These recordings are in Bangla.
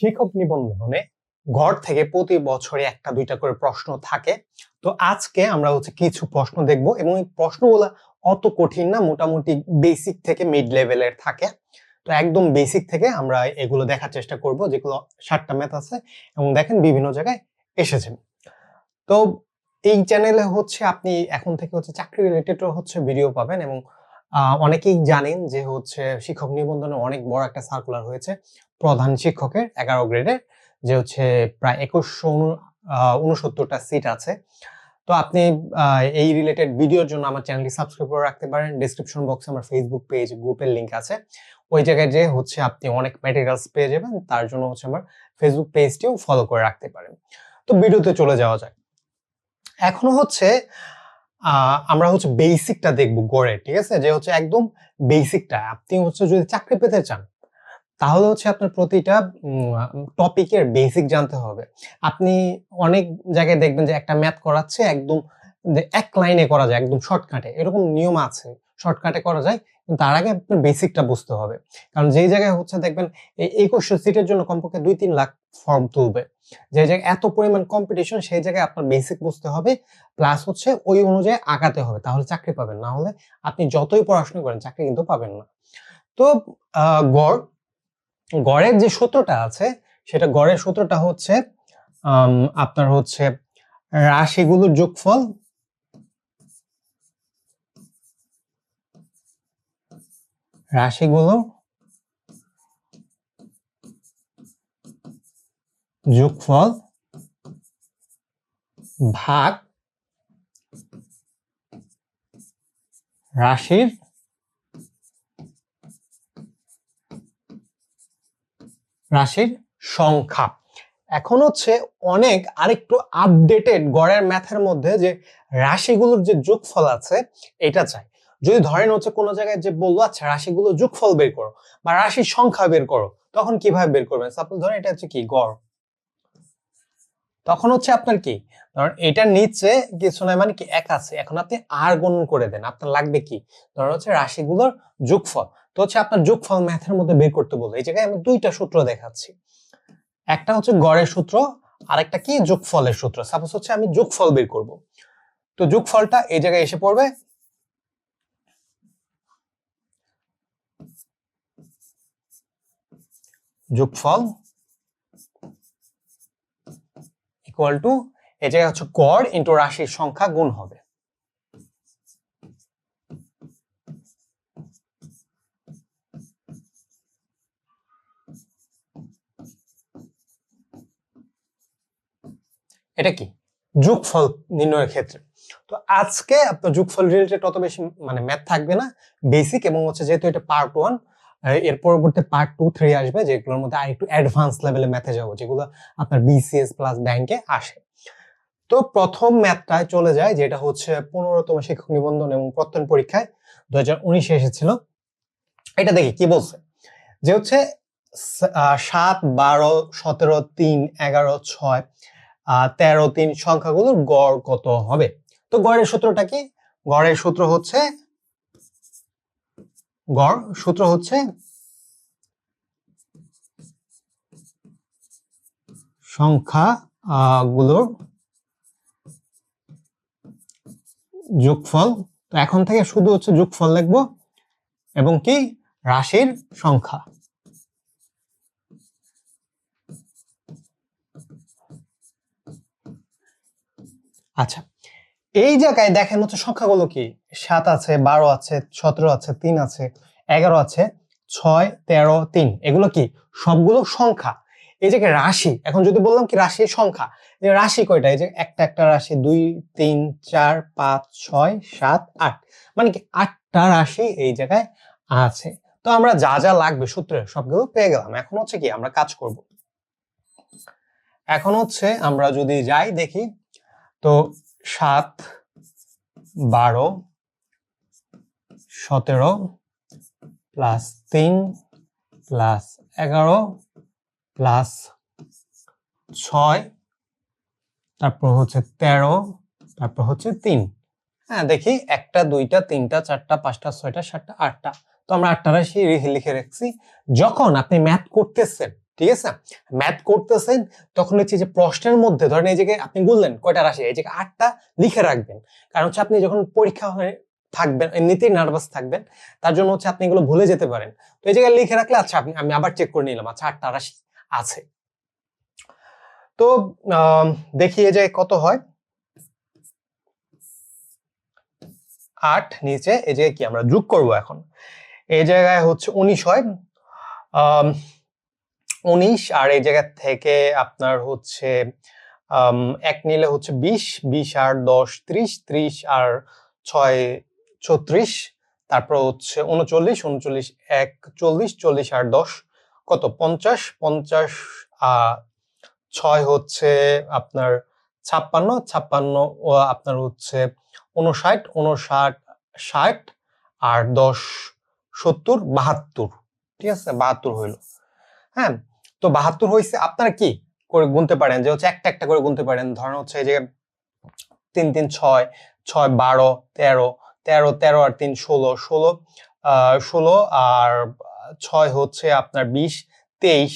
শিক্ষক নিবন্ধনে ঘর থেকে প্রতি বছরে একটা, দুইটা করে প্রশ্ন থাকে। তো আজকে আমরা হচ্ছে কিছু প্রশ্ন দেখব এবং এই প্রশ্নগুলো অত কঠিন না, মোটামুটি বেসিক থেকে মিড লেভেলের থাকে। তো একদম বেসিক থেকে আমরা এগুলো দেখার চেষ্টা করব, যেগুলো সাতটা ম্যাথ আছে এবং দেখেন বিভিন্ন জায়গায় এসেছে। তো এই চ্যানেলে হচ্ছে আপনি এখন থেকে হচ্ছে চাকরি রিলেটেড হচ্ছে ভিডিও পাবেন এবং অনেকেই জানেন যে হচ্ছে শিক্ষক নিবন্ধনে অনেক বড় একটা সার্কুলার হয়েছে। প্রধান শিক্ষকের এগারো গ্রেডের যে হচ্ছে প্রায় একুশশো উনসত্তরটা সিট আছে। তো আপনি এই রিলেটেড ভিডিওর জন্য আমার চ্যানেলটি সাবস্ক্রাইব করে রাখতে পারেন। ডিসক্রিপশন বক্সে আমার ফেসবুক পেজ গ্রুপের লিংক আছে। ওই জায়গায় যে হচ্ছে আপনি অনেক ম্যাটেরিয়ালস পেয়ে যাবেন। তার জন্য হচ্ছে আমার ফেসবুক পেজটিও ফলো করে রাখতে পারেন। তো ভিডিওতে চলে যাওয়া যায় এখনও হচ্ছে আমরা হচ্ছে বেসিকটা দেখব গড়ে, ঠিক আছে? যে হচ্ছে একদম বেসিকটা আপনি হচ্ছে যদি চাকরি পেতে চান, তাহলে হচ্ছে আপনার প্রতিটা টপিকের বেসিক জানতে হবে। আপনি অনেক জায়গায় দেখবেন যে একটা ম্যাথ করাচ্ছে, একদম এক লাইনে করা যায়, একদম শর্টকাটে এরকম নিয়ম আছে শর্টকাটে করা যায় তার আগে আপনার বেসিকটা বুঝতে হবে। কারণ যেই জায়গায় হচ্ছে দেখবেন, এই একুশশো সিটের জন্য কমপক্ষে দুই তিন লাখ ফর্ম তুলবে। যে জায়গায় এত পরিমাণ কম্পিটিশন সেই জায়গায় আপনার বেসিক বুঝতে হবে প্লাস হচ্ছে ওই অনুযায়ী আগাতে হবে। তাহলে চাকরি পাবেন, না হলে আপনি যতই পড়াশোনা করেন, চাকরি কিন্তু পাবেন না। তো গড়, গড়ের যে সূত্রটা আছে, সেটা গড়ের সূত্রটা হচ্ছে আপনার হচ্ছে রাশিগুলোর যোগফল রাশিগুলো যোগফল ভাগ রাশির রাশির সংখ্যা। এখন হচ্ছে অনেক আরেকটু আপডেটেড গড়ের ম্যাথের মধ্যে যে রাশিগুলোর যে যোগফল আছে, এটা চাই। যদি ধরেন হচ্ছে কোনো জায়গায় যে বলব আচ্ছা রাশিগুলো যোগফল বের করো বা রাশির সংখ্যা বের করো তখন কীভাবে বের করবেন? সাপোজ ধরেন এটা হচ্ছে কি? গড়। তখন হচ্ছে আপনার কি? ধরেন এটার নিচে কিছু নয় মানে কি, এক আছে। এখন আপনি আর গণন করে দেন। আপনার লাগবে কি? ধরেন হচ্ছে রাশিগুলোর যোগফল। তো হচ্ছে আপনার যোগফল ম্যাথের মধ্যে বের করতে বলব এই জায়গায় আমি দুইটা সূত্র দেখাচ্ছি। একটা হচ্ছে গড়ের সূত্র আর একটা কি? যোগফলের সূত্র। সাপোজ হচ্ছে আমি যোগফল বের করব। তো যোগফলটা এই জায়গায় এসে পড়বে। যোগফল ইকুয়াল টু জায়গায় হচ্ছে গড় ইন্টু রাশির সংখ্যা গুণ হবে। এটা কি? যোগফল নির্ণয়ের ক্ষেত্রে। তো আজকে আপনার যোগফল রিলেটেড অত বেশি মানে ম্যাথ থাকবে না। বেসিক এবং হচ্ছে যেহেতু এটা পার্ট ওয়ান এর পরবর্তী পার্ট টু থ্রি আসবে, যেগুলোর মধ্যে আর একটু অ্যাডভান্স লেভেলে ম্যাথে যাব, যেগুলো আপনার বিসিএস প্লাস ব্যাংকে আসে। তো প্রথম ম্যাথটায় চলে যায়, যেটা হচ্ছে পনেরোতম শিক্ষক নিবন্ধন এবং প্রত্যয়ন পরীক্ষায় দু হাজার উনিশে এসেছিল। এটা দেখি, কি বলছে? যে হচ্ছে সাত, বারো, সতেরো, তিন, এগারো, ছয় তেরো, তিন, সংখ্যাগুলোর গড় কত হবে? তো গড়ের সূত্রটা কি? গড়ের সূত্র হচ্ছে গড় সূত্র হচ্ছে সংখ্যা গুলোর যোগফল। তো এখন থেকে শুধু হচ্ছে যোগফল লিখব এবং কি? রাশির সংখ্যা। আচ্ছা এই জায়গায় দেখেন হচ্ছে সংখ্যাগুলো কি? সাত আছে, বারো আছে, সতেরো আছে, তিন আছে, এগারো আছে, ছয়, তেরো, তিন। এগুলো কি? সবগুলো সংখ্যা। এই জায়গায় রাশি, এখন যদি বললাম কি রাশির সংখ্যা, যে রাশি কয়টা? এই যে একটা একটা রাশি, দুই, তিন, চার, পাঁচ, ছয়, সাত, আট। মানে কি আটটা রাশি এই জায়গায় আছে। তো আমরা যা যা লাগবে সূত্রে সবগুলো পেয়ে গেলাম। এখন হচ্ছে কি আমরা কাজ করব। এখন হচ্ছে আমরা যদি যাই দেখি, তো সাত, বারো, সতেরো, প্লাস তিন, প্লাস এগারো, প্লাস ছয়, তারপর হচ্ছে তেরো, তারপর হচ্ছে তিন। হ্যাঁ দেখি একটা, দুইটা, তিনটা, চারটা, পাঁচটা, ছয়টা, সাতটা, আটটা। তো আমরা আটটা রাশি লিখে রাখছি। যখন আপনি ম্যাথ করতেছেন ঠিক আছে ম্যাথ করতেছেন, তখন হচ্ছে যে প্রশ্নের মধ্যে, ধরেন এই জায়গায় আপনি বললেন কয়টা রাশি? এই জায়গায় আটটা লিখে রাখবেন। কারণ হচ্ছে আপনি যখন পরীক্ষা হয়ে থাকবেন, এমনিতেই নার্ভাস থাকবেন, তার জন্য হচ্ছে আপনি এগুলো ভুলে যেতে পারেন। তো এই জায়গায় লিখে রাখলে আচ্ছা আপনি, আমি আবার চেক করে নিলাম আচ্ছা আটটা রাশি আছে। তো দেখি এই জায়গায় কত হয়? আট নিচে, এই জায়গায় কি আমরা যোগ করব এখন? এই জায়গায় হচ্ছে উনিশ হয়। উনিশ, আর এই জায়গা থেকে আপনার হচ্ছে এক নিলে হচ্ছে বিশ বিশ আর দশ ত্রিশ ত্রিশ আর ছয় ছত্রিশ, তারপর হচ্ছে উনচল্লিশ উনচল্লিশ এক, চল্লিশ চল্লিশ আর দশ, কত? পঞ্চাশ পঞ্চাশ ছয় হচ্ছে আপনার ছাপ্পান্ন ছাপ্পান্ন আপনার হচ্ছে উনষাট উনষাট, ষাট, আর দশ সত্তর, বাহাত্তর, ঠিক আছে? বাহাত্তর হইল। হ্যাঁ? তো বাহাত্তর হয়েছে আপনারা কি করে গুনতে পারেন? যে হচ্ছে একটা একটা করে গুনতে পারেন। ধরেন হচ্ছে যে তিন তিন, ছয় ছয়, বারো, তেরো তেরো তেরো আর তিন, ষোলো ষোলো ষোলো আর ছয় হচ্ছে আপনার বিশ, তেইশ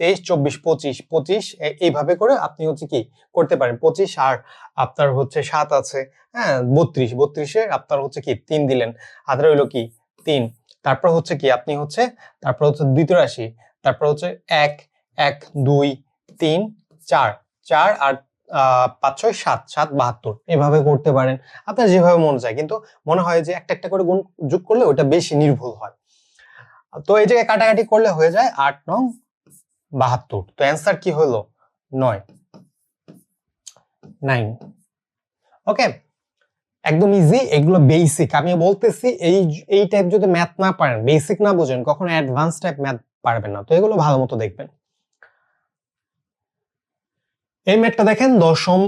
তেইশ, চব্বিশ, পঁচিশ পঁচিশ এইভাবে করে আপনি হচ্ছে কি করতে পারেন। পঁচিশ আর আপনার হচ্ছে সাত আছে হ্যাঁ বত্রিশ, বত্রিশে আপনার হচ্ছে কি তিন দিলেন। হাতে রইল কি? তিন। তারপর হচ্ছে কি? আপনি হচ্ছে, তারপর হচ্ছে দ্বিতীয় রাশি তারপর হচ্ছে এক এক, দুই, তিন, চার। চার আর পাঁচ, ছয়, সাত সাত, বাহাত্তর। এভাবে করতে পারেন। আপনার যেভাবে মনে চায়। কিন্তু মনে হয় যে একটা একটা করে গুণ যোগ করলে ওটা বেশি নির্ভুল হয়। তো এই জায়গায় কাটাকাটি করলে হয়ে যায় আট, নং, বাহাত্তর। তো অ্যান্সার কি হলো? নয়। নাইন। ওকে? একদম ইজি এগুলো বেসিক আমি বলতেছি এই এই টাইপ যদি ম্যাথ না পারেন বেসিক না বুঝেন, কখনো অ্যাডভান্স টাইপ ম্যাথ পারবেন না। তো এগুলো ভালো মতো দেখবেন। এই ম্যাথটা দেখেন, দশম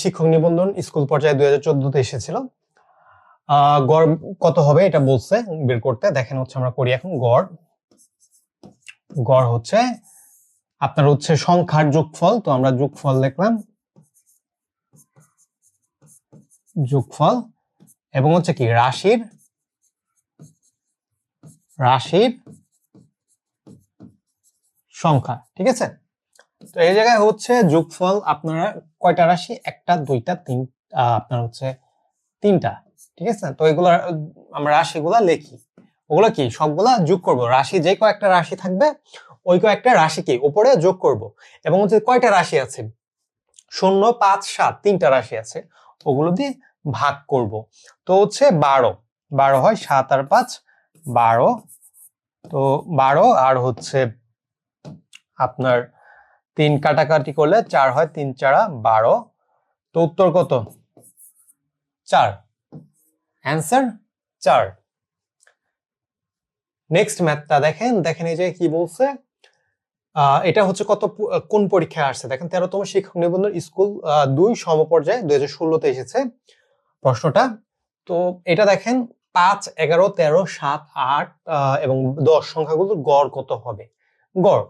শিক্ষক নিবন্ধন স্কুল পর্যায়ে দুই হাজার চোদ্দতে এসেছিল। গড় কত হবে এটা বলছে, বের করতে। দেখেন হচ্ছে আমরা করি এখন গড়। গড় হচ্ছে, আপনার হচ্ছে সংখ্যার যোগফল, তো আমরা যোগফল লিখলাম যোগফল, এবং হচ্ছে কি, রাশির রাশির সংখ্যা, ঠিক আছে? তো এই জায়গায় হচ্ছে যোগফল আপনারা কয়টা রাশি? একটা, দুইটা, তিন আপনার হচ্ছে তিনটা, ঠিক আছে? তো এগুলো, আমরা রাশিগুলা লিখি। ওগুলো কি? সবগুলা যোগ করব। রাশি যে কয়েকটা রাশি থাকবে, ওই কয়েকটা রাশি কি উপরে যোগ করব। এবং হচ্ছে কয়টা রাশি আছে? শূন্য, পাঁচ, সাত, তিনটা রাশি আছে, ওগুলো দিয়ে ভাগ করব। তো হচ্ছে বারো। বারো হয় সাত আর পাঁচ, বারো। তো বারো আর হচ্ছে আপনার তিন কাটাকাটি করলে চার হয়, তিন চারা বারো। তো উত্তর কত? চার। অ্যান্সার চার। নেক্সট ম্যাথটা দেখেন দেখেন এই যে কি বলছে এটা হচ্ছে কত কোন পরীক্ষায় আসছে? দেখেন তেরোতম শিক্ষক নিবন্ধন স্কুল দুই সমপর্যায়ে দুই হাজার ষোলোতে এসেছে প্রশ্নটা। তো এটা দেখেন, পাঁচ, এগারো, তেরো, সাত, আট এবং দশ সংখ্যাগুলোর গড় কত হবে? গড়।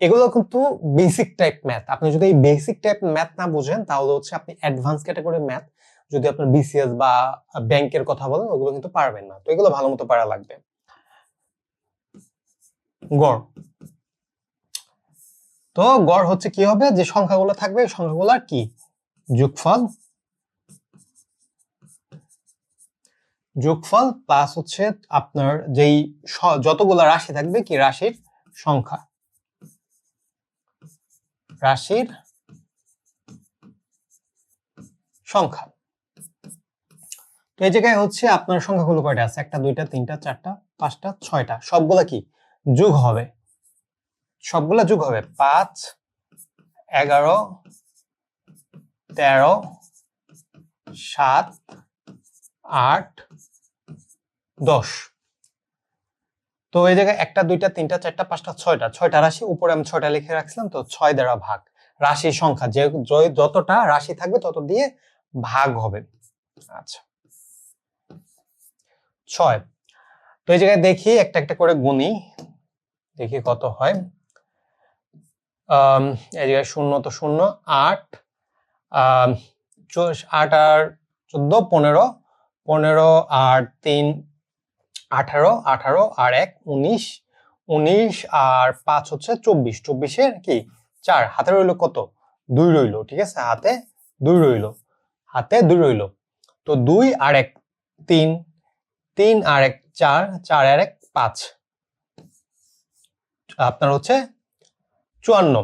এগুলো কিন্তু বেসিক টাইপ ম্যাথ আপনি যদি এই বেসিক টাইপ ম্যাথ না বুঝেন, তাহলে হচ্ছে আপনি অ্যাডভান্স ক্যাটাগরি ম্যাথ যদি আপনার বিসিএস বা ব্যাংকের কথা বলেন, ওগুলো কিন্তু পারবেন না। তো এগুলো ভালো মতো পারা লাগবে। গড়। তো গড় হচ্ছে কি হবে? যে সংখ্যাগুলো থাকবে সংখ্যাগুলো সংখ্যাগুলোর কি? যোগফল। যোগফল প্লাস হচ্ছে আপনার যেই যতগুলা রাশি থাকবে কি? রাশির সংখ্যা। রাশির সংখ্যা। তো এই জায়গায় হচ্ছে আপনার সংখ্যাগুলো কয়টা আছে? একটা, দুইটা, তিনটা, চারটা, পাঁচটা, ছয়টা। সবগুলা কি? যোগ হবে। সবগুলা যোগ হবে। পাঁচ, এগারো, তেরো, সাত, আট, দশ। তো এই জায়গায় একটা, দুইটা, তিনটা, চারটা, পাঁচটা, ছয়টা। ছয়টা রাশি, উপরে আমি ছয়টা লিখে রাখছিলাম, তো ছয় দ্বারা ভাগ। রাশির সংখ্যা, যে যতটা রাশি থাকবে তত দিয়ে ভাগ হবে। আচ্ছা। ছয়। তো এই জায়গায় দেখি, একটা একটা করে গুনি। দেখি কত হয়। এই জায়গায় শূন্য তো শূন্য, আট। আট আর চোদ্দ, পনেরো। পনেরো আর তিন আঠারো আঠারো আর এক, উনিশ। উনিশ আর পাঁচ হচ্ছে চব্বিশ। চব্বিশের কি? চার। হাতে রইল কত? দুই রইল, ঠিক আছে? হাতে দুই রইল। হাতে দুই রইল। তো দুই আর এক, তিন। তিন আর এক, চার। চার আর এক, পাঁচ। আপনার হচ্ছে চুয়ান্ন।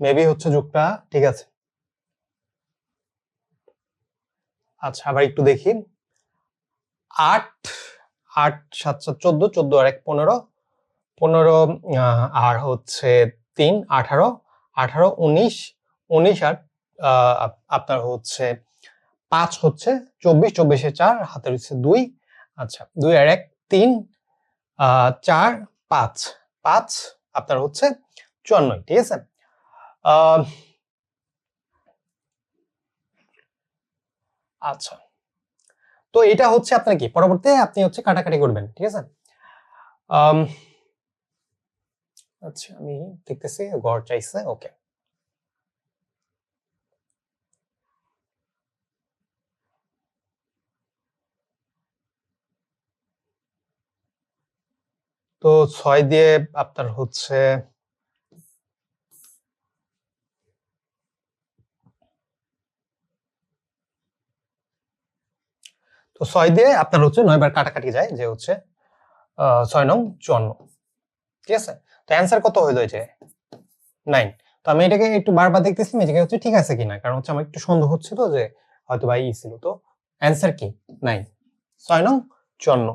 মেবি হচ্ছে যুগটা, ঠিক আছে। আচ্ছা আবার একটু দেখি। আট আট সাত সাত চোদ্দ চোদ্দ আর এক পনেরো। পনেরো আর হচ্ছে তিন, আঠারো। আঠারো, উনিশ উনিশ আর আপনার হচ্ছে পাঁচ হচ্ছে চব্বিশ, চব্বিশে চার হাতে হচ্ছে দুই। আচ্ছা দুই আর এক, তিন চার, পাঁচ। পাঁচ, আপনার হচ্ছে চুয়ান্নই ঠিক আছে? আচ্ছা। তো এটা হচ্ছে আপনার কি? পরবর্তীতে আপনি হচ্ছে কাটাকাটি করবেন, ঠিক আছে? আচ্ছা আমি দেখতেছি গড় চাইছে, ওকে। তো ছয় দিয়ে আপনার হচ্ছে তো ছয় দিয়ে আপনার হচ্ছে নয় বার কাটাকাটি যায়, যে হচ্ছে ছয় নং চুয়ান্ন। ঠিক আছে? তো অ্যান্সার কত হয়ে যায় নাইন। তো আমি এটাকে একটু বারবার দেখতেছিলাম এটাকে হচ্ছে ঠিক আছে কিনা? কারণ হচ্ছে আমার একটু সন্দেহ হচ্ছিল যে হয়তো বা ই ছিল। তো অ্যান্সার কি? নাইন। ছয় নং চুয়ান্ন।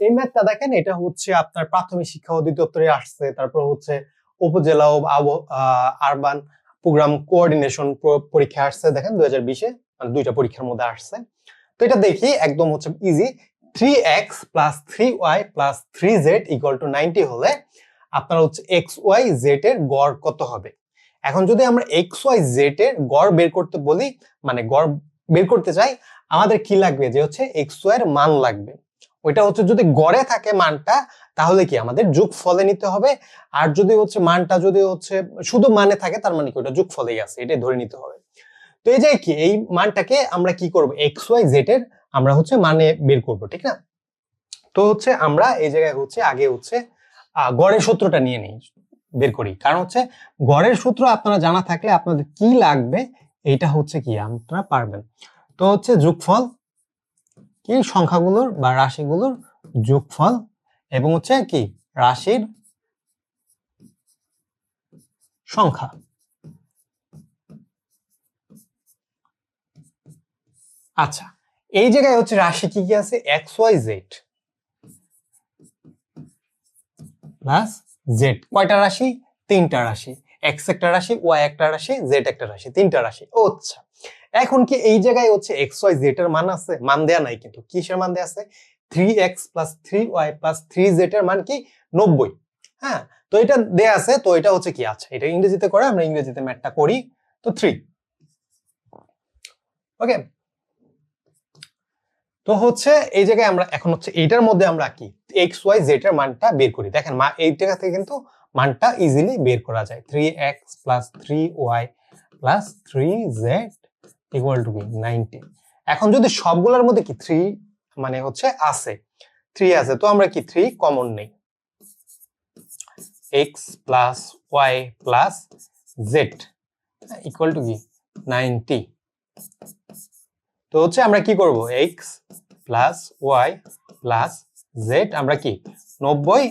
এই ম্যাথটা দেখেন, এটা হচ্ছে আপনার প্রাথমিক শিক্ষা অধিদপ্তরে আসছে, তারপর হচ্ছে উপজেলা ও আরবান প্রোগ্রাম কোঅর্ডিনেশন পরীক্ষা আসছে, দেখেন দুই হাজার বিশে মানে দুইটা পরীক্ষার মধ্যে আসছে। তো এটা দেখি একদম হচ্ছে easy three X plus three Y plus three Z equal to ninety হলে আপনার হচ্ছে এক্স ওয়াই জেড এর গড় কত হবে? এখন যদি আমরা এক্স ওয়াই জেড এর গড় বের করতে বলি মানে গড় বের করতে চাই, আমাদের কি লাগবে? যে হচ্ছে এক্স ওয়াই এর মান লাগবে। ওইটা হচ্ছে যদি গড়ে থাকে মানটা, তাহলে কি আমাদের যোগ ফলে নিতে হবে। আর যদি হচ্ছে মানটা যদি হচ্ছে শুধু মানে থাকে, তার মানে কি? ওটা যোগ ফলেই আছে, এটাই ধরে নিতে হবে। তো এই যে কি, এই মানটাকে আমরা কি করব? এক্স ওয়াই জেড এর আমরা হচ্ছে মানে বের করব, ঠিক না? তো হচ্ছে আমরা এই জায়গায় হচ্ছে আগে হচ্ছে গড়ের সূত্রটা নিয়ে নিই, বের করি। কারণ হচ্ছে গড়ের সূত্র আপনারা জানা থাকলে আপনাদের কি লাগবে, এইটা হচ্ছে কি আপনারা পারবেন। তো হচ্ছে যোগফল কি? সংখ্যাগুলোর বা রাশিগুলোর যোগফল এবং হচ্ছে কি? রাশির সংখ্যা। আচ্ছা এই জায়গায় হচ্ছে রাশি কি কি আছে? X Y Z plus Z কয়টা রাশি? তিনটা রাশি। এক্স একটা রাশি ওয়াই একটা রাশি জেড একটা রাশি, তিনটা রাশি। আচ্ছা এখন কি এই জায়গায় হচ্ছে এক্স ওয়াই জেড এর মান আছে? মান দেয়া নাই কিন্তু। কিসের মান দেয়া আছে? Three X plus three Y plus three Z এর মান কি? নব্বই। হ্যাঁ তো এটা দেয়া আছে, তো এটা হচ্ছে কি? আচ্ছা এটা ইংরেজিতে করে, আমরা ইংরেজিতে ম্যাথটা করি, তো থ্রি ওকে তো হচ্ছে এই জায়গায় আমরা এখন হচ্ছে এইটার মধ্যে আমরা কি? এক্স ওয়াই জেড এর মানটা বের করি। দেখেন মা, এই জায়গা থেকে কিন্তু মানটা ইজিলি বের করা যায়। Three X plus three Y plus three Z equal to কি নাইনটি এখন যদি সবগুলোর মধ্যে কি থ্রি মানে হচ্ছে আছে থ্রি আছে, তো আমরা কি থ্রি কমন নেই। X plus Y plus Z equal to কি? নাইনটি তো হচ্ছে আমরা কি করব? X plus Y plus Z আমরা কি? নব্বই।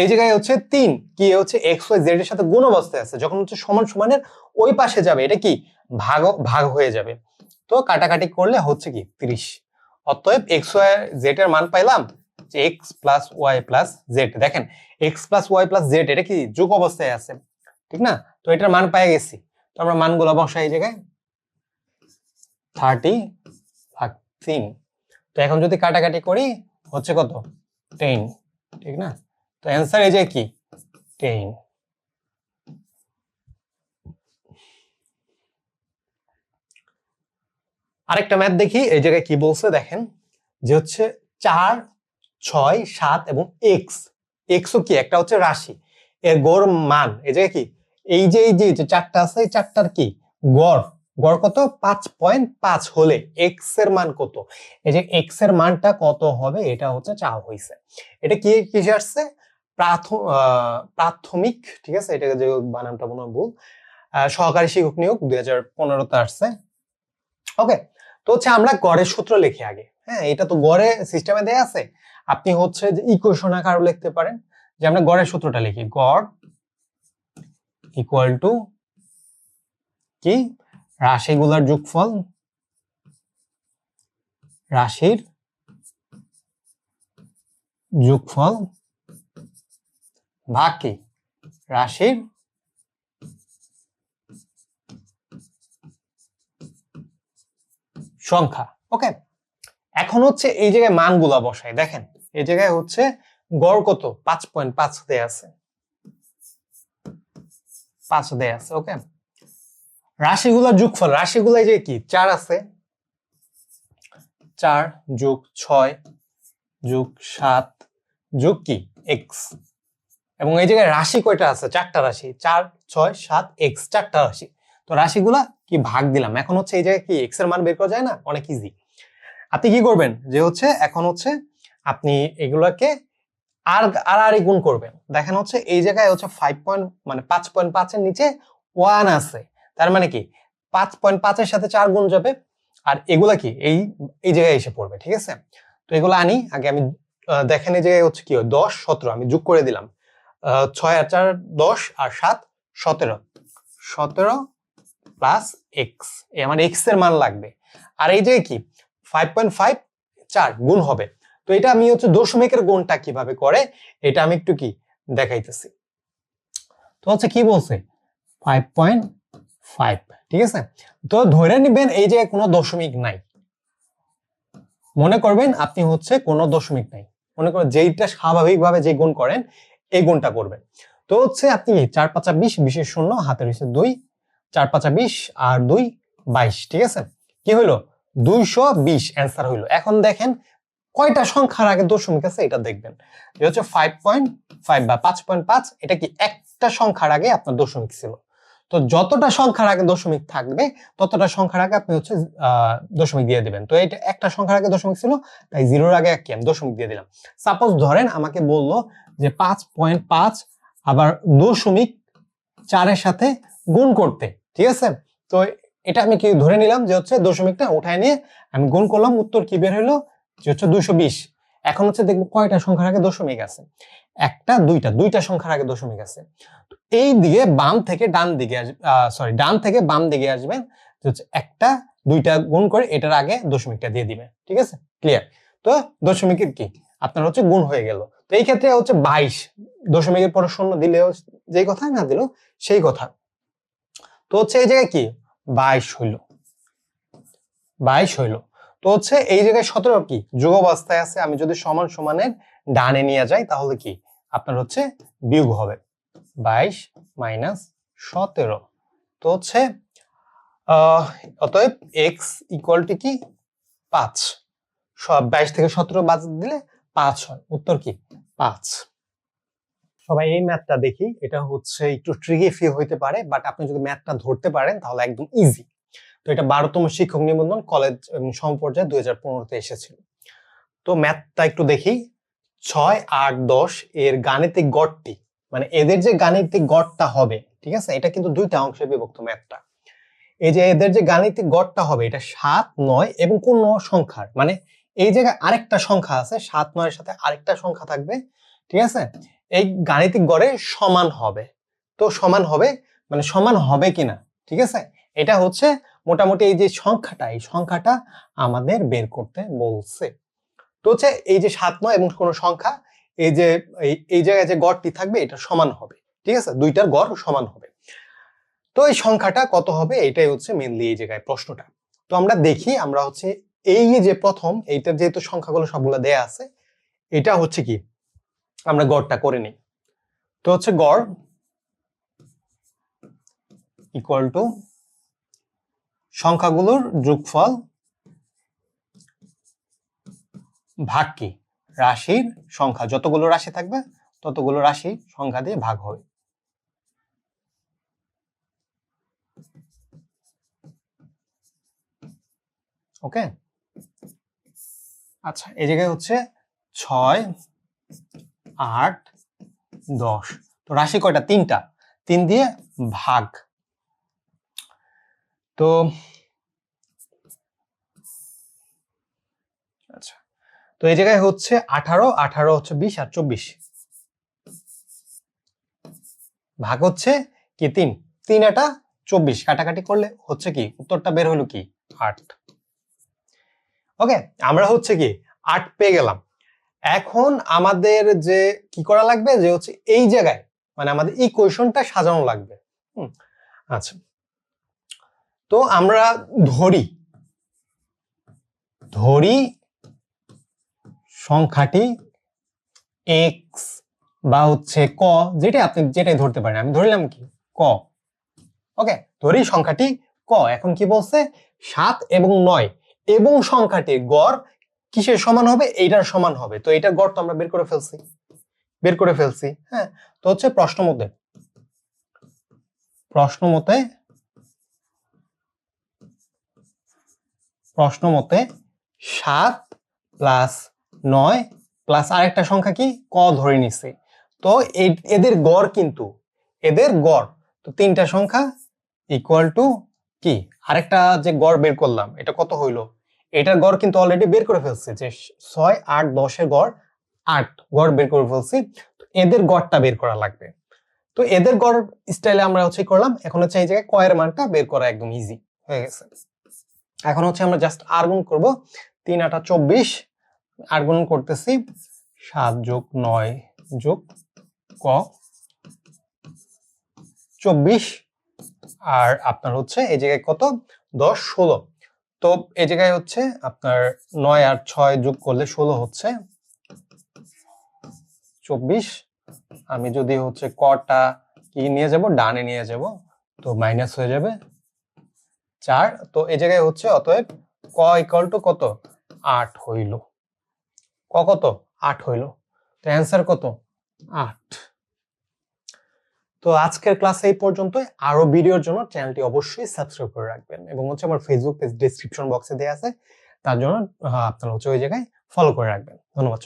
এই জায়গায় হচ্ছে তিন। কি? হচ্ছে এক্স ওয়াই জেড এর সাথে গুণ অবস্থায় আছে। যখন হচ্ছে সমান সমানের ওই পাশে যাবে, এটা কি? ভাগ ভাগ হয়ে যাবে। তো কাটাকাটি করলে হচ্ছে কি? ত্রিশ। অতএব এক্স ওয়াই জেড এর মান পাইলাম যে X plus Y plus Z দেখেন X plus Y plus Z এটা কি? যোগ অবস্থায় আছে। ঠিক না? তো এটার মান পাই গেছি। তো আমরা মানগুলো বসাই এই জায়গায়। থার্টি ভাগ তিন তো এখন যদি কাটাকাটি করি, হচ্ছে কত? টেন, ঠিক না? তো অ্যান্সার এই যে কি? টেন। আরেকটা ম্যাথ দেখি, এই জায়গায় কি বলছে দেখেন? যে হচ্ছে চার, ছয়, সাত এবং এক্স এক্সও কি? একটা হচ্ছে রাশি। এর গড় মান, এই জায়গায় কি? এই যে এই যে চারটা আছে, এই চারটার কি? গড়। গড় কত? পাঁচ পয়েন্ট পাঁচ হলে এক্সের মান কত? এই যে এক্সের মানটা কত হবে? এটা হচ্ছে চাওয়া হয়েছে এটা কি কিসে আসছে? প্রাথমিক, ঠিক আছে? এটা যে বানানটা মনে ভুল। সহকারী শিক্ষক নিয়োগ দুই হাজার পনেরোতে আসছে। ওকে, তো হচ্ছে আমরা গড়ের সূত্র লিখি আগে। হ্যাঁ এটা তো গড়ে সিস্টেমে দেয়া আছে। আপনি হচ্ছে যে ইকুয়েশন আকারও লিখতে পারেন। যে আমরা গড়ের সূত্রটা লিখি। গড় ইকুয়াল টু কি? রাশিগুলোর যোগফল রাশির যোগফল ভাগ কি রাশির সংখ্যা। ওকে এখন হচ্ছে এই জায়গায় মানগুলা বসাই। দেখেন, এই জায়গায় হচ্ছে গড় কত? পাঁচ পয়েন্ট পাঁচ দেয়া আছে। পাঁচ দেয়া আছে ওকে রাশিগুলোর যোগফল রাশিগুলো এই যে কি? চার আছে। চার যোগ ছয় যোগ সাত যোগ কি? এক্স। এবং এই জায়গায় রাশি কয়টা আছে? চারটা রাশি। চার, ছয়, সাত, এক্স, চারটা রাশি। তো রাশিগুলা কি ভাগ দিলাম? এখন হচ্ছে এই জায়গায় কি এক্সের মান বের করা যায় না? অনেক ইজি আপনি কি করবেন? যে হচ্ছে এখন হচ্ছে আপনি এগুলাকে আর আর আর গুণ করবেন। দেখেন হচ্ছে এই জায়গায় হচ্ছে ফাইভ পয়েন্ট মানে পাঁচ পয়েন্ট পাঁচের নিচে ওয়ান আছে। তার মানে কি? পাঁচ পয়েন্ট পাঁচের সাথে চার গুণ যাবে। আর এগুলা কি? এই এই জায়গায় এসে পড়বে, ঠিক আছে? তো এগুলো আনি, আগে আমি দেখেন এই জায়গায় হচ্ছে কি দশ, সতেরো, আমি যোগ করে দিলাম। ছয় আর চার, দশ আর সাত, সতেরো। সতেরো প্লাস এক্স আমার এক্সের মান লাগবে। আর এই জায়গায় কি? ফাইভ পয়েন্ট ফাইভ চার গুণ হবে। তো এটা আমি হচ্ছে দশমিকের গুণটা কীভাবে করে? এটা আমি একটু কি দেখাইতেছি। তো হচ্ছে কি বলছে? ফাইভ পয়েন্ট ঠিক আছে? তো ধরে নিবেন এই যে কোনো দশমিক নাই। মনে করবেন আপনি হচ্ছে কোনো দশমিক নাই। মনে করেন যেইটা স্বাভাবিকভাবে যে গুণ করেন, এই গুণটা করবেন। তো হচ্ছে আপনি চার পাঁচা বিশ, বিশের শূন্য, হাতের হচ্ছে দুই, চার পাঁচা বিশ আর দুই বাইশ, ঠিক আছে? কি হইল? দুইশো বিশ অ্যান্সার হইল। এখন দেখেন কয়টা সংখ্যার আগে দশমিক আছে এটা দেখবেন। এটা হচ্ছে ফাইভ পয়েন্ট ফাইভ বা পাঁচ পয়েন্ট পাঁচ, এটা কি একটা সংখ্যার আগে আপনার দশমিক ছিল? তো যতটা সংখ্যার আগে দশমিক থাকবে, ততটা সংখ্যার আগে আপনি হচ্ছে দশমিক দিয়ে দিবেন। তো এটা একটা সংখ্যার আগে দশমিক ছিল, তাই জিরোর আগে কি? আমি দশমিক দিয়ে দিলাম। সাপোজ ধরেন আমাকে বলল যে পাঁচ পয়েন্ট পাঁচ আবার দশমিক চারের সাথে গুণ করতে, ঠিক আছে? তো এটা আমি কি ধরে নিলাম যে হচ্ছে দশমিকটা উঠায় নিয়ে আমি গুণ করলাম, উত্তর কি বের হলো? যে হচ্ছে দুশো বিশ। এখন হচ্ছে দেখব কয়টা সংখ্যার আগে দশমিক আছে? একটা, দুইটা দুইটা সংখ্যার আগে দশমিক আছে। এই দিকে বাম থেকে ডান দিকে সরি ডান থেকে বাম দিকে আসবেন হচ্ছে একটা, দুইটা গুণ করে এটার আগে দশমিকটা দিয়ে দিবেন, ঠিক আছে? ক্লিয়ার তো দশমিকের কি? আপনার হচ্ছে গুণ হয়ে গেল। তো এই ক্ষেত্রে হচ্ছে বাইশ, দশমিকের পরে শূন্য দিলেও যেই কথা না দিলেও সেই কথা। তো হচ্ছে এই জায়গায় কি? বাইশ হইল। বাইশ হইল। তো হচ্ছে এই জায়গায় সতেরো কি? যোগ অবস্থায় আছে, আমি যদি সমান সমানের ডানে নিয়ে যাই, তাহলে কি? আপনার হচ্ছে বিয়োগ হবে। বাইশ মাইনাস সতেরো। তো হচ্ছে অতএব এক্স ইকুয়াল টু কি? পাঁচ। সব বাইশ থেকে সতেরো বাদ দিলে পাঁচ হয়। উত্তর কি? পাঁচ। সবাই এই ম্যাথটা দেখি। এটা হচ্ছে একটু ট্রিকি ফি হইতে পারে বাট আপনি যদি ম্যাথটা ধরতে পারেন, তাহলে একদম ইজি তো এটা বারোতম শিক্ষক নিবন্ধন কলেজ এবং সমপর্যায়ে দুই হাজার পনেরোতে এসেছিল। তো ম্যাথটা একটু দেখি। ছয়, আট, দশ এর গাণিতিক গড়টি মানে এদের যে গাণিতিক গড়টা হবে, ঠিক আছে? এটা কিন্তু দুইটা অংশে বিভক্ত ম্যাথটা এই যে এদের যে গাণিতিক গড়টা হবে, এটা সাত, নয় এবং কোন সংখ্যার মানে এই জায়গায় আরেকটা সংখ্যা আছে, সাত, নয়ের সাথে আরেকটা সংখ্যা থাকবে, ঠিক আছে? এই গাণিতিক গড়ে সমান হবে। তো সমান হবে মানে সমান হবে কিনা, ঠিক আছে? এটা হচ্ছে মোটামুটি এই যে সংখ্যাটা, এই সংখ্যাটা আমাদের বের করতে বলছে। তো হচ্ছে এই যে সাত, নয় এবং কোনো সংখ্যা, এই যে, এই- জায়গায় যে গড়টি থাকবে এটা সমান হবে, ঠিক আছে? দুইটার গড় সমান হবে। তো এই সংখ্যাটা কত হবে? এটাই হচ্ছে মেনলি এই জায়গায় প্রশ্নটা। তো আমরা দেখি, আমরা হচ্ছে এই যে প্রথম, এইটার যেহেতু সংখ্যাগুলো সবগুলো দেয়া আছে, এটা হচ্ছে কি? আমরা গড়টা করে নিই। তো হচ্ছে গড় ইকুয়াল টু সংখ্যাগুলোর যোগফল ভাগ কি? রাশির সংখ্যা। যতগুলো রাশি থাকবে, ততগুলো রাশি সংখ্যা দিয়ে ভাগ হবে। ওকে? আচ্ছা এই জায়গায় হচ্ছে ছয়, আট, দশ। তো রাশি কয়টা? তিনটা। তিন দিয়ে ভাগ। তো আচ্ছা তো এই জায়গায় হচ্ছে আঠারো আঠারো হচ্ছে বিশ আর চব্বিশ। ভাগ হচ্ছে কি তিন? তিন এটা চব্বিশ। কাটাকাটি করলে হচ্ছে কি? উত্তরটা বের হলো কি? আট। ওকে, আমরা হচ্ছে কি? আট পেয়ে গেলাম। এখন আমাদের যে কি করা লাগবে? যে হচ্ছে এই জায়গায় মানে আমাদের এই কোয়েশনটা সাজানো লাগবে। আচ্ছা। তো আমরা ধরি ধরি সংখ্যাটি এক্স বা হচ্ছে ক যেটাই আপনি, যেটাই ধরতে পারেন। আমি ধরলাম কি? ক। ওকে, ধরি সংখ্যাটি ক। এখন কি বলছে? সাত এবং নয়। এবং সংখ্যাটির গড় কিসের সমান হবে? এইটার সমান হবে। তো এটার গড় তো আমরা বের করে ফেলছি। বের করে ফেলছি হ্যাঁ? তো হচ্ছে প্রশ্ন মতে প্রশ্ন মতে প্রশ্ন মতে সাত প্লাস নয় প্লাস আরেকটা সংখ্যা কি? ক ধরে নিছি। তো এদের গড় কিন্তু, এদের গড়। তো তিনটা সংখ্যা ইকুয়াল টু কি? আরেকটা যে গড় বের করলাম, এটা কত হইল? এটার গড় কিন্তু অলরেডি বের করে ফেলছি যে ছয়, আট, দশের গড়, আট গড় বের করে ফেলছি। তো এদের গড়টা বের করা লাগবে। তো এদের গড় স্টাইলে আমরা হচ্ছে করলাম? এখন হচ্ছে এই জায়গায় কয়ের মানটা বের করা একদম ইজি হয়ে গেছে। এখন হচ্ছে আমরা জাস্ট আর গুণ করব। তিন আটা চব্বিশ আর গুণ করতেছি সাত যোগ নয় যোগ ক চব্বিশ, আর আপনার হচ্ছে এই জায়গায় কত? দশ, ষোলো। তো এই জায়গায় হচ্ছে আপনার নয় আর ছয় যোগ করলে ষোলো হচ্ছে চব্বিশ। আমি যদি হচ্ছে কটা কি নিয়ে যাব? ডানে নিয়ে যাব। তো মাইনাস হয়ে যাবে চার, তো এই জায়গায় হচ্ছে অতএব ক ইকাল টু কত? আট হইল। ক কত? আট হইল। তো অ্যান্সার কত? আট। তো আজকের ক্লাস এই পর্যন্তই। আরও ভিডিওর জন্য চ্যানেলটি অবশ্যই সাবস্ক্রাইব করে রাখবেন এবং হচ্ছে আমার ফেসবুক পেজ ডিসক্রিপশন বক্সে দেওয়া আছে। তার জন্য আপনারা হচ্ছে ওই জায়গায় ফলো করে রাখবেন। ধন্যবাদ।